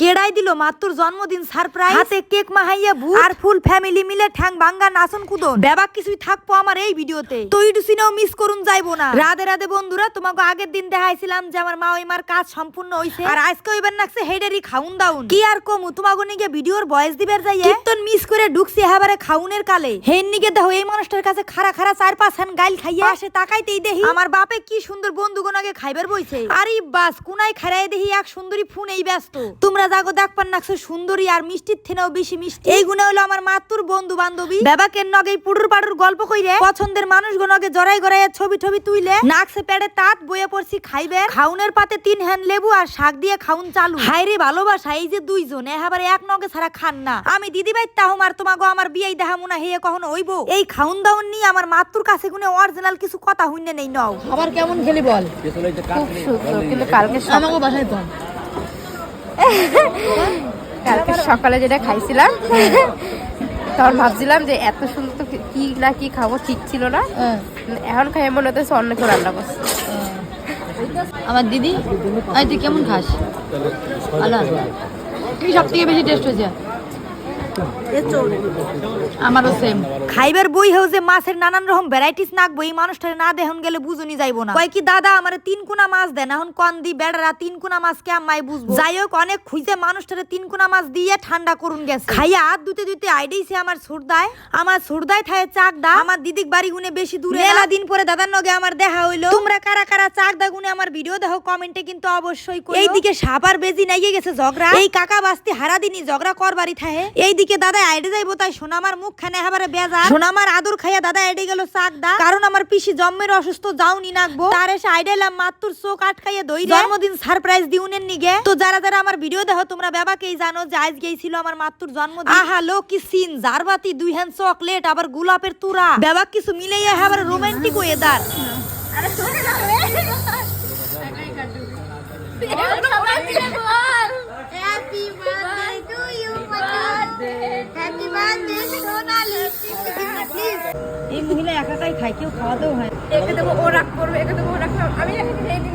কেডাই দিল মাত্র জন্মদিন সারপ্রাইজ। হাতে কেক মাহাইয়া ভূত। আর ফুল ফ্যামিলি মিলে ঠ্যাং ভাঙ্গা নাচন কুদন। বেবাক কিছুই থাকব আমার এই ভিডিওতে। তো ইটু সিনেও মিস করুন যাইবো না। রাধে রাধে বন্ধুরা তোমাকে আগের দিন দেখাইছিলাম যে আমার মা ওইমার কাজ সম্পূর্ণ হইছে। আর আজকে ওইবার নাকছে হেডেরই খাউন দাউন। কি আর কমু তোমাকে নিগে ভিডিওর ভয়েস দিবার যাইয়ে। কীর্তন মিস করে ঢুকছি হাবারে খাউনের কালে। হেন নিগে দেখো এই মানুষটার কাছে খারা খারা চার পাঁচ হ্যান গাইল খাইয়া। আসে তাকাইতেই দেখি। আমার বাপে কি সুন্দর বন্ধুগণ আগে খাইবার বইছে। আরে বাস কুনাই খারাই দেখি এক সুন্দরী ফোন এই ব্যস্ত। তোমরা জাগো দেখ পান নাকছো সুন্দরী আর মিষ্টির থেনাও বেশি মিষ্টি। এই গুণে হলো আমার মাতুর বন্ধু বান্ধবী বেবাকের নগে পুডুর পাডুর গল্প কইরে পছন্দের মানুষগুলো নগে জড়াই গড়াই ছবি ছবি তুইলে নাকছে পেড়ে তাত বইয়ে পড়ছি খাইবে খাউনের পাতে তিন হ্যান লেবু আর শাক দিয়ে খাউন চালু। হাইরে ভালোবাসা এই যে দুইজন এবারে এক নগে ছাড়া খান না। আমি দিদি ভাই তাহম আর তোমাগো আমার বিয়াই দেখামুনা হেয়ে কখনো হইব। এই খাউন দাউন নিয়ে আমার মাতুর কাছে গুনে অরিজিনাল কিছু কথা হইনে নেই নও। আবার কেমন খেলি বল? খুব সুন্দর কিন্তু কালকে আমাকে বাসায় তো। কালকে সকালে যেটা খাইছিলাম তখন ভাবছিলাম যে এত সুন্দর তো কি না কি খাব ঠিক ছিল না। হ্যাঁ। এখন খাই মনে হতে অন্য কেউ রান্না করছে। আমার দিদি আই তুই কেমন খাস? ভালো কি সব থেকে বেশি টেস্ট হয়েছে? আমারও সেম খাইবার বই যে মাছের নানান রকম ভ্যারাইটিস নাকবো এই মানুষটারে না দেহন গেলে বুঝুনি যাইবো না। কয় কি দাদা আমার তিন কুনা মাছ দেন এখন কন দি বেড়ারা তিন কুনা মাছ কে আমায় বুঝব? যাই হোক অনেক খুঁজে মানুষটারে তিন কুনা মাছ দিয়ে ঠান্ডা করুন গেছে। খাইয়া হাত দুতে দুতে আমার সুরদায়। আমার সুরদায় থায় চাক দা আমার দিদিক বাড়ি গুনে বেশি দূরে মেলা দিন পরে দাদার নগে আমার দেখা হইল। তোমরা কারা কারা চাক দা গুনে আমার ভিডিও দেখো কমেন্টে কিন্তু অবশ্যই এইদিকে সাপার বেজি নাইয়ে গেছে ঝগড়া। এই কাকা বাস্তি হারা দিনই ঝগড়া করবারই থাহে। এইদিকে দাদা আইডে যাইবো, তাই সোনামার মুখ খানে হাবারে বেজা সোনামার আদর খাইয়া দাদা আইডে গেল চাক দা কারণ আমার পিসি জন্মের অসুস্থ যাওনি নাকবো। তার এসে আইডাইলাম মাত্তুর চোখ আটকাইয়া দই জন্মদিন সারপ্রাইজ দিউনের নিগে। তো যারা যারা আমার ভিডিও দেখো, তোমরা বাবাকেই জানো যে আজ গেছিল আমার মাত্তুর জন্মদিন। আহা লো কি সিন, জারবাতি দুই হ্যান্ড চকলেট, আবার গোলাপের তুরা। বাবা কিছু মিলাইয়া আবার রোমান্টিক ওয়েদার Happy এই মহিলা একাকাই খায়, কেউ খাওয়াতেও হয় একে দেবো, ও রাগ করবে, একে দেবো, ও রাগ করবে। আমি একে খেয়ে দিই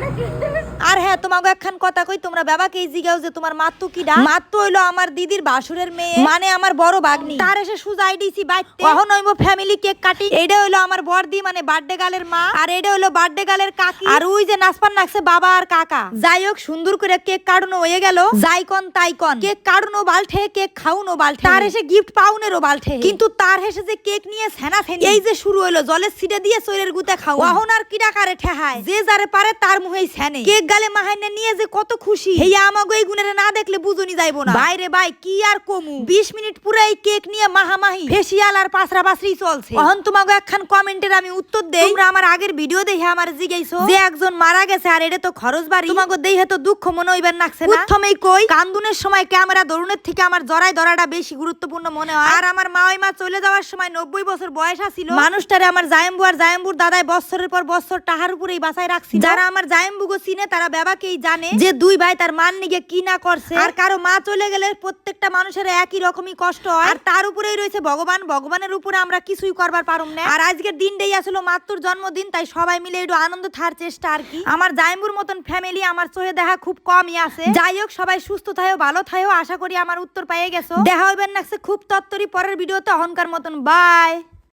হ্যাঁ তোমাকে একখান কথা কই তোমরা বাবাকে জিগাও যে তোমার মাত্তু কি ডা মাত্তু হইল আমার দিদির বাসুরের মেয়ে। মানে আমার বড় বাগনি তার এসে সুজাই দিছি বাইতে কখন হইবো ফ্যামিলি কেক কাটি এইটা হইল আমার বড়দি মানে বার্থডে গালের মা। আর এইটা হইল বার্থডে গালের কাকি। আর ওই যে নাচপান নাচছে বাবা আর কাকা। যাই হোক সুন্দর করে কেক কাটানো হয়ে গেল। যাই কন তাই কন। কেক কাটানো বালঠে কেক খাউনো বালঠে। তার এসে গিফট পাউনেরও বালঠে। কিন্তু তার হেসে যে কেক নিয়ে সেনা ফেনি। এই যে শুরু হইল জলের সিটে দিয়ে সৈরের গুতে খাও অহন আর কিডা কারে ঠেহায়? যে যারে পারে তার মুহেই সেনে। কেক গালে মাহাইনে নিয়ে যে কত খুশি। আমাগো এই গুণের না দেখলে বুঝুনি যাইবো না। বাইরে ভাই কি আর কমু? 20 মিনিট পুরো এই কেক নিয়ে মাহামাহি। ফেসিয়াল আর পাসরা পাসরি চলছে। তোমাগো একখান কমেন্টের আমি উত্তর দেই। তোমরা আমার আগের ভিডিও দেখে আমার জিগাইছো। যে একজন মারা গেছে আর এটা তো খরচ বাড়ি। তোমাগো দেহে তো দুঃখ মনে হইবার নাকছে না। প্রথমেই কই কান্দুনের সময় ক্যামেরা দরুনের থেকে আমার জড়াই ধরাটা বেশি গুরুত্বপূর্ণ মনে হয়। আর আমার মা ওই মা চলে যাওয়ার সময় নব্বই বছর বয়স আছিল। মানুষটারে আমার জায়েম্বু আর জায়েম্বুর দাদাই বছরের পর বছর টাহার উপরেই বাসায় রাখছি যারা আমার জায়েম্বুগো চিনে তারা বাবাকেই জানে যে দুই ভাই তার মান নিগে কি না করছে। আর কারও মা চলে গেলে প্রত্যেকটা মানুষের একই রকমই কষ্ট হয়। আর তার উপরেই রয়েছে ভগবান। ভগবানের উপরে আমরা কিছুই করবার পারুম না। আর আজকের দিনটাই আসলে মাত্র জন্মদিন তাই সবাই মিলে একটু আনন্দ থার চেষ্টা আর কি। আমার জায়েম্বুর মতন ফ্যামিলি আমার চোখে দেখা খুব কমই আছে। যাই হোক সবাই সুস্থ থাকো ভালো থাকো আশা করি আমার উত্তর পেয়ে গেছো। দেখা হইবেন না খুব তত্তরি পরের ভিডিওতে অহংকার মতন বাই